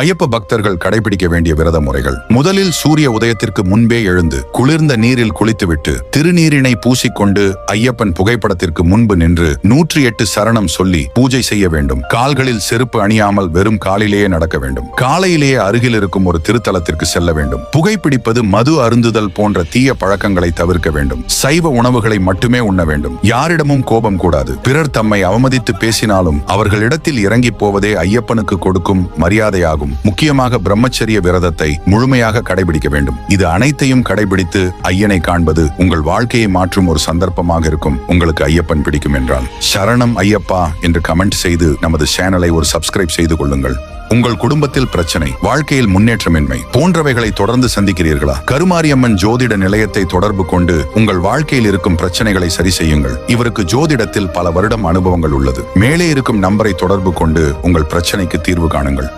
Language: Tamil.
ஐயப்ப பக்தர்கள் கடைபிடிக்க வேண்டிய விரத முறைகள். முதலில் சூரிய உதயத்திற்கு முன்பே எழுந்து குளிர்ந்த நீரில் குளித்துவிட்டு திருநீரினை பூசிக்கொண்டு ஐயப்பன் புகைப்படத்திற்கு முன்பு நின்று நூற்றி எட்டு சரணம் சொல்லி பூஜை செய்ய வேண்டும். கால்களில் செருப்பு அணியாமல் வெறும் காலிலேயே நடக்க வேண்டும். காலையிலேயே அருகில் இருக்கும் ஒரு திருத்தலத்திற்கு செல்ல வேண்டும். புகைப்பிடிப்பது மது அருந்துதல் போன்ற தீய பழக்கங்களை தவிர்க்க வேண்டும். சைவ உணவுகளை மட்டுமே உண்ண வேண்டும். யாரிடமும் கோபம் கூடாது. பிறர் தம்மை அவமதித்து பேசினாலும் அவர்களிடத்தில் இறங்கி போவதே ஐயப்பனுக்கு கொடுக்கும் மரியாதையாகும். முக்கியமாக பிரம்மச்சரிய விரதத்தை முழுமையாக கடைபிடிக்க வேண்டும். இது அனைத்தையும் கடைபிடித்து ஐயனை காண்பது உங்கள் வாழ்க்கையை மாற்றும் ஒரு சந்தர்ப்பமாக இருக்கும். உங்களுக்கு ஐயப்பன் பிடிக்கும் என்றால். சரணம் ஐயப்பா என்று கமெண்ட் செய்து நமது சேனலை ஒரு சப்ஸ்கிரைப் செய்து கொள்ளுங்கள். உங்கள் குடும்பத்தில் பிரச்சனை வாழ்க்கையில் முன்னேற்றமின்மை போன்றவைகளை தொடர்ந்து சந்திக்கிறீர்களா? கருமாரியம்மன் ஜோதிட நிலையத்தை தொடர்பு கொண்டு உங்கள் வாழ்க்கையில் இருக்கும் பிரச்சனைகளை சரி செய்யுங்கள். இவருக்கு ஜோதிடத்தில் பல வருடம் அனுபவங்கள் உள்ளது. மேலே இருக்கும் நம்பரை தொடர்பு கொண்டு உங்கள் பிரச்சனைக்கு தீர்வு காணுங்கள்.